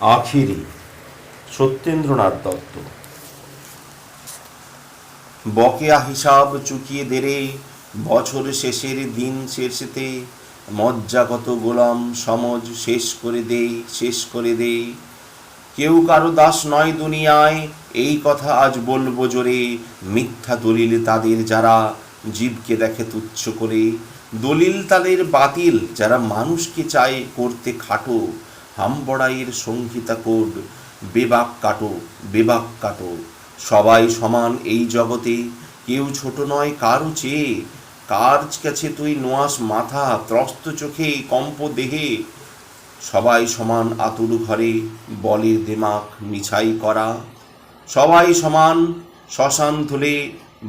আখিরি সত্যেন্দ্রনাথ দত্ত। বকেয়া হিসাব চুকিয়ে দেরে, বছর শেষের দিন শেষেতে, মজ্জাগত গোলাম সমজ শেষ করে দে শেষ করে দে কেউ কারও দাস নয় দুনিয়ায়, এই কথা আজ বলব জোরে। মিথ্যা দলিল তাদের যারা জীবকে দেখে তুচ্ছ করে, দলিল তাদের বাতিল। যারা মানুষকে চায় করতে খাটো হামবড়াইয়ের সংহিতা কোড, বেবাক কাটো বেবাক কাটো। সবাই সমান এই জগতে, কেউ ছোট নয় কারও চেয়ে। কার কাছে তুই নোয়াস মাথা, ত্রস্ত চোখে কম্প দেহে? সবাই সমান আতুর ঘরে, বলের দেমাক মিছাই করা। সবাই সমান শ্মশান ধুলে,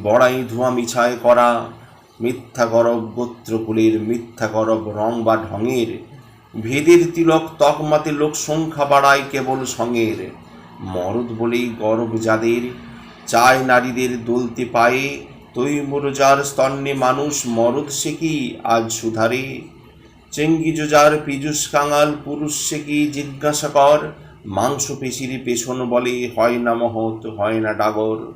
বড়াই ধোঁয়া মিছাই করা। মিথ্যা গরব গোত্রকুলের মিথ্যা গরব রং বা ঢঙের ভেদের তিলক তকমাতে লোক সংখ্যা বাড়ায় কেবল সঙ্গের। মরদ বলেই গরব যাদের, চায় নারীদের দলতে পায়ে, তৈমুর যার স্তন্নে মানুষ, মরদ সে কি আজ সুধারে? চেঙ্গি যোজার পীযুষ কাঙাল, পুরুষ সে কি জিজ্ঞাসা কর? মাংস পেশির পেছন বলে, হয় না মহৎ, হয় না ডাগর।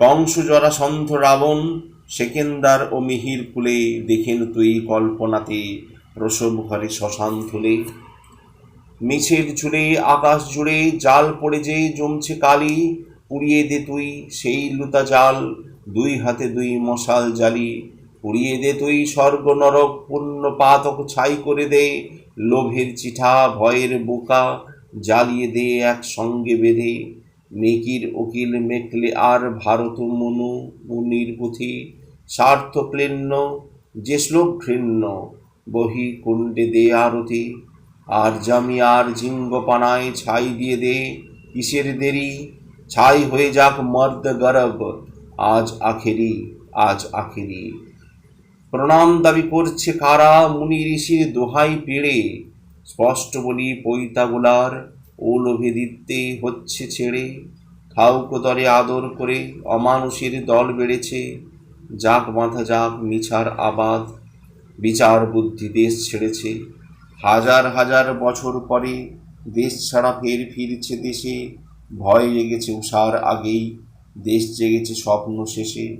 কংস জরাসন্ধ রাবণ, সেকেন্দার ও মিহির কুলে দেখেন তুই কল্পনাতে প্রসব ঘরে শ্মশান তুলে মিছের চুলে আকাশ জুড়ে, জাল পড়ে যে জমছে কালি, পুড়িয়ে দে তুই সেই লুতা জাল, দুই হাতে দুই মশাল জালি। পুড়িয়ে দে তুই স্বর্গ নরক, পুণ্য পাতক ছাই করে দে লোভের চিঠা, ভয়ের বোকা, জ্বালিয়ে দে একসঙ্গে বেঁধে। মেকির উকিল মেকলে আর ভারত মনু, মুনির পুঁথি, স্বার্থ যে শ্লোক ঘৃণ্য। বহি কুণ্ডে দে আরতি। আর জামি আর জিঙ্গ পানায় ছাই দিয়ে দে কিসের দেরি? ছাই হয়ে যাক মর্দ গরব, আজ আখেরি আজ আখেরি। প্রণাম দাবি করছে কারা? মুনি ঋষির দোহাই পেড়ে। স্পষ্ট বলি পৈতাগুলার, ও লোভে দিতে হচ্ছে ছেড়ে। ঠাউকদরে আদর করে অমানুষের দল বেড়েছে। যাক বাঁধা যাক মিছার আবাদ বিচার বুদ্ধি দেশ ছেড়েছে। হাজার হাজার বছর পরে দেশ ছাড়া ফের ফিরছে দেশে। ভয় জেগেছে উষার আগেই। দেশ জেগেছে স্বপ্ন শেষে।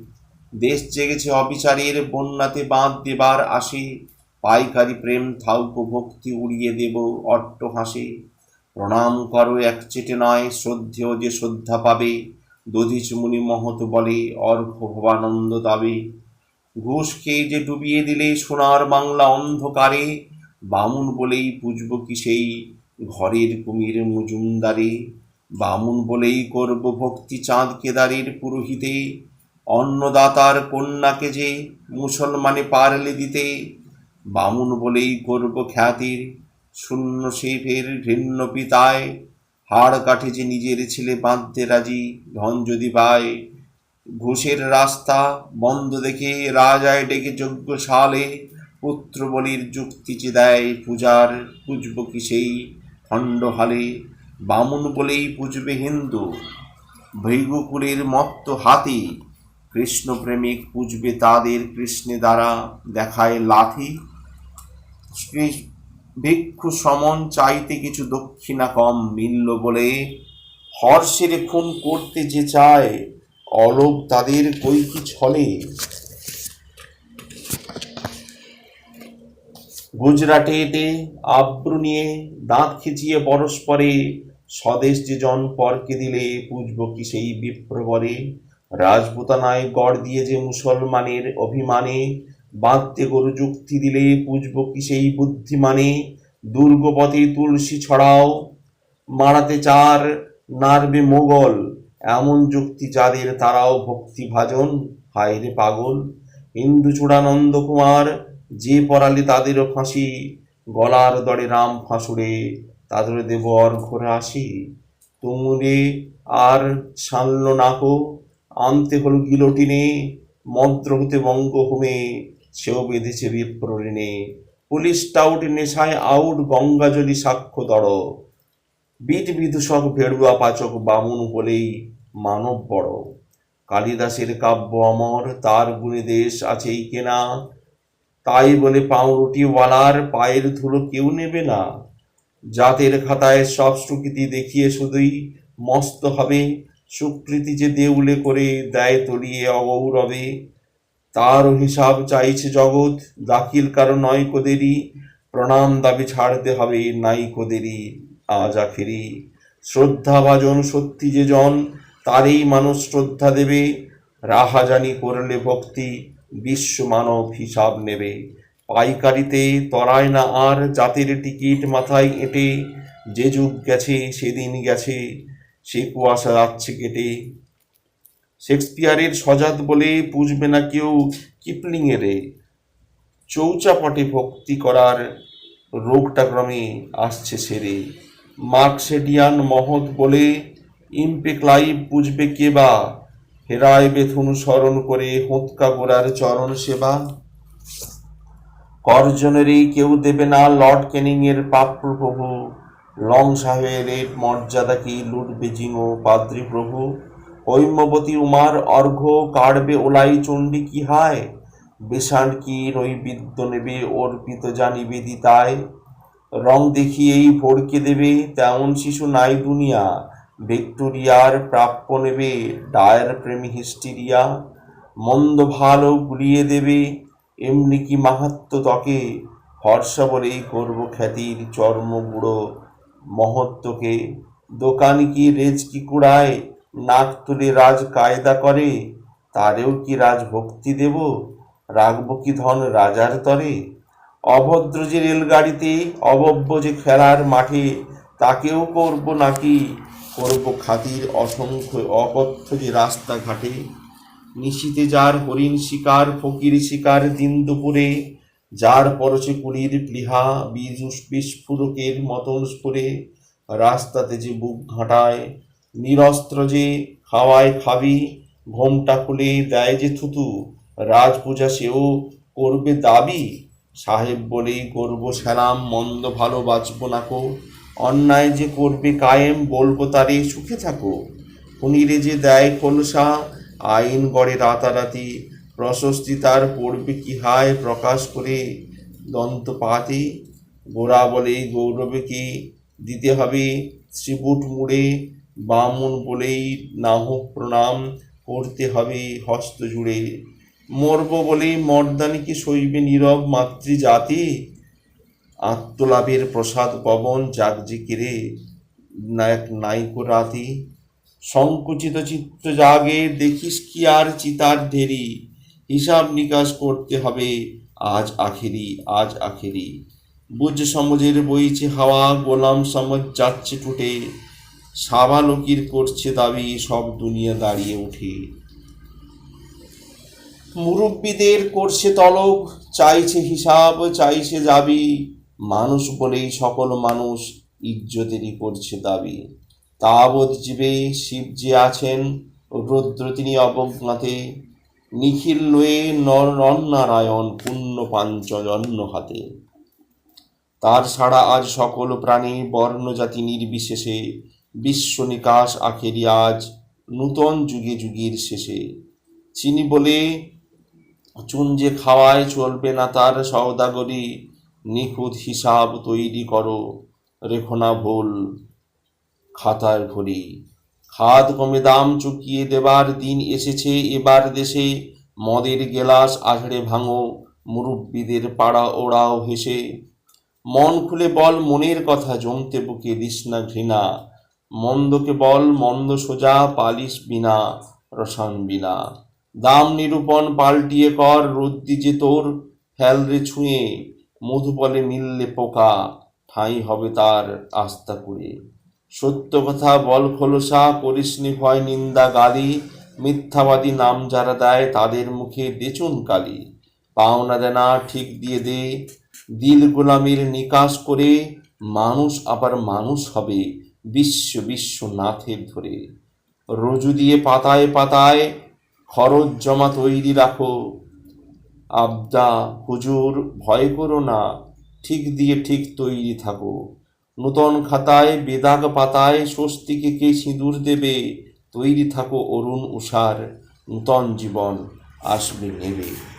দেশ জেগেছে অবিচারের বন্যাতে বাঁধ দেবার আসে পাইকারি প্রেম থাউক ভক্তি উড়িয়ে দেব অট্ট হাসে। প্রণাম করো এক চেটে নয়, শ্রদ্ধেয় যে শ্রদ্ধা পাবে। দধিচ মুনি মহৎ বলে অর্ঘ ভবানন্দ দাবে ঘুষ খেয়ে যে ডুবিয়ে দিলে সোনার বাংলা অন্ধকারে, বামুন বলেই পুজব কি সেই ঘরের কুমির মজুমদারে? বামুন বলেই করব ভক্তি চাঁদ কেদারের পুরোহিতে, অন্নদাতার কন্যাকে যে মুসলমানে পারলে দিতে। বামুন বলেই করব খ্যাতির, শূন্য সেফের ঘৃণ্য পিতায়। হাড় কাঠে যে নিজের ছেলে বাঁধতে রাজি, ধন যদি পায় ঘুষের রাস্তা বন্ধ দেখে রাজায় ডেকে যজ্ঞ সালে পুত্র বলির যুক্তি যে দেয় পূজার পুজব কি সেই খণ্ডহালে বামুন বলেই পুজবে হিন্দু। ভৈগুকুলের মত্ত হাতি কৃষ্ণ প্রেমিক পুজবে তাদের কৃষ্ণে দ্বারা দেখায় লাথি। ভিক্ষু সমন চাইতে কিছু দক্ষিণা কম মিলল বলে, হর্ষের খুন করতে যে চায় অলোক তাদের কই কি ছলে। গুজরাটে এটে আব্রু নিয়ে দাঁত খিচিয়ে পরস্পরে, স্বদেশ যে জন পরকে দিলে পুজব কি সেই বিপ্রবরে? রাজপুতানায় গড় দিয়ে যে মুসলমানের অভিমানে, বাঁধতে গরু যুক্তি দিলে পুজব কি সেই বুদ্ধিমানে? দুর্গপথে তুলসী ছড়াও মারাতে চার নারবে মোগল এমন যুক্তি যাদের তারাও ভক্তি ভাজন। হায় পাগল, হিন্দু চূড়ানন্দ কুমার, যে পড়ালে তাদেরও ফাঁসি, গলার দরে রাম ফাঁসুড়ে, তাদের দেব অর্ঘ রাশি তুমুরে আর ছানল নাকো আনতে হল গিলোটিনে মন্ত্র হতে বঙ্গ হোমে, সেও বেঁধেছে বিপ্রঋণে পুলিশ টাউট নেশায় আউট গঙ্গাজলি সাক্ষ্য দড় বীট বিদূষক ভেড়ুয়া পাচক বামুন বলেই মানব বড়। কালিদাসের কাব্য অমর, তার গুণে দেশ আছেই কেনা। তাই বলে পাউরুটিওয়ালার পায়ের ধুলো কেউ নেবে না। জাতের খাতায় সব সুকৃতি দেখিয়ে শুধুই মস্ত হবে। সুকৃতি যে দেউলে করে দেয় তলিয়ে অগৌরবে। তার হিসাব চাইছে জগৎ, দাখিল কারও নয় কোদেরই। প্রণাম দাবি ছাড়তে হবে নাই কোদেরই। আজ আখেরি। শ্রদ্ধা ভাজন সত্যি যে জন তারই মানুষ শ্রদ্ধা দেবে, রাহাজানি করলে ভক্তি, বিশ্ব মানব হিসাব নেবে। পাইকারিতে তরায় না আর, জাতের টিকিট মাথায় এঁটে, যে যুগ গেছে সেদিন গেছে, সে কুয়াশা যাচ্ছে কেটে। শেক্সপিয়ারের সজাত বলে পুজবে না কেউ কিপলিংয়েরে চৌচাপটে ভক্তি করার রোগটা ক্রমে আসছে সেরে। মার্কসেডিয়ান মহৎ বলে ইম্পে বুঝবে কে বা? হেরায় বেথুন স্মরণ করে হোঁতকা গোড়ার চরণ সেবা। করজনেরই কেউ দেবে না লর্ড ক্যানিংয়ের প্রাপ্য প্রভু লং সাহেবের মর্যাদা কি লুটবে জিঙো পাদ্রী প্রভু? হৈমবতী উমার অর্ঘ্য কাড়বে ওলাই চণ্ডী কি হায়? বেশান কি নৈবিদ্য নেবে অর্পিত জানিবে দিতায় রং দেখিয়েই ভড়কে দেবে তেমন শিশু নাই দুনিয়া। ভিক্টোরিয়ার প্রাপ্য নেবে, ডায়ার প্রেমী হিস্টিরিয়া। মন্দ ভালো গুলিয়ে দেবে, এমনি কি মাহাত্ম তকে হর্ষা বলেই করব খ্যাতির চর্ম গুঁড়ো মহত্বকে। দোকান কি রেজ কি কুড়ায়? নাক তুলে রাজ কায়দা করে। তারেও কি রাজ ভক্তি দেব? রাখব কি ধন রাজার তরে? অভদ্র যে রেলগাড়িতে, অবব্য যে খেলার মাঠে, তাকেও করব নাকি করব খাতির অসংখ্য অকথ্য যে রাস্তাঘাটে। নিশীতে যার হরিণ শিকার, ফকির শিকার দিন দুপুরে, যার পরশে কুলির প্লিহা বীজ বিস্ফোরকের মতন স্ফুরে, রাস্তাতে যে বুক ঘাঁটায়, নিরস্ত্র যে খাওয়ায় খাবি, ঘোমটা খুলে দেয় যে থুতু, রাজপূজা সেও করবে দাবি, সাহেব বলে, করব সালাম, মন্দ ভালো বাঁচব নাকো অন্যায় যে করবে কায়েম, বলব তারে, সুখে থাকো। খুনিরে যে দেয় খোলসা আইন গড়ে রাতারাতি। প্রশস্তি তার পড়বে কি হায় প্রকাশ করে। দন্ত পাতে গোড়া বলে, গৌরবে কি দিতে হবে? শ্রীবুট মুড়ে বামুন বলেই না প্রণাম করতে হবে হস্ত জুড়ে। মরব বলেই মর্দানিকে সইবে নীরব মাতৃজাতি। আত্মলাভের প্রসাদ পবন জাগজিকিরে নায়ক নাইকো রাতি। সংকুচিত চিত্ত জাগে, দেখিস কি আর চিতার ঢেরি। হিসাব নিকাশ করতে হবে, আজ আখেরি আজ আখেরি। বুঝ সমাজের বইছে হাওয়া, গোলাম সমাজ যাচ্ছে টুটে সাবালকির করছে দাবি, সব দুনিয়া দাঁড়িয়ে উঠে। মুরব্বীদের করছে তলব, চাইছে হিসাব, চাইছে যাবি মানুষ বলেই সকল মানুষ ইজ্জতেরই করছে দাবি। তাবৎ জীবে শিব যে আছেন, রুদ্র তিনি অবজ্ঞাতে, নিখিল লয়ে নরনারায়ণ পুণ্য পাঞ্চজন্য হাতে তার ছাড়া আজ সকল প্রাণী বর্ণজাতি নির্বিশেষে, বিশ্ব নিকাশ আখেরি আজ নূতন যুগে যুগের শেষে। চিনি বলে, চুন যে খাওয়ায় চলবে না তার সওদাগরি নিখুঁত হিসাব তৈরি করো, রেখো না ভুল। খাতার ঘড়ি। খাদ কমে দাম চুকিয়ে দেবার দিন এসেছে, এবার দেশে মদের গেলাস আছড়ে ভাঙো, মুরব্বীদের পাড়া ওড়াও হেসে। মন খুলে বল মনের কথা, জমতে বুকে দিস না ঘৃণা। মন্দকে বল মন্দ সোজা, পালিশ বিনা, রসান বিনা। দাম নিরূপণ পাল্টিয়ে কর রুদ্দি যে তোর ফেল রে ছুঁয়ে। মধু বলে মিললে পোকা, ঠাঁই হবে তার আস্থা করে সত্য কথা বল খোলসা, করিসনি ভয় নিন্দা গালি, মিথ্যাবাদী নাম যারা দেয় তাদের মুখে দেচুন কালি। পাওনা দেনা ঠিক দিয়ে দে, দিল গোলামির নিকাশ করে, মানুষ আবার মানুষ হবে বিশ্ব বিশ্ব নাথের ধরে। রজু দিয়ে পাতায় পাতায় খরচ জমা তৈরি রাখো আবদা, হুজুর, ভয় করো না, ঠিক দিয়ে ঠিক তৈরি থাকো। নূতন খাতায়, বেদাগ পাতায় স্বস্তিকে কে সিঁদুর দেবে? তৈরি থাকো অরুণ উষার নূতন জীবন আসবে নেবে।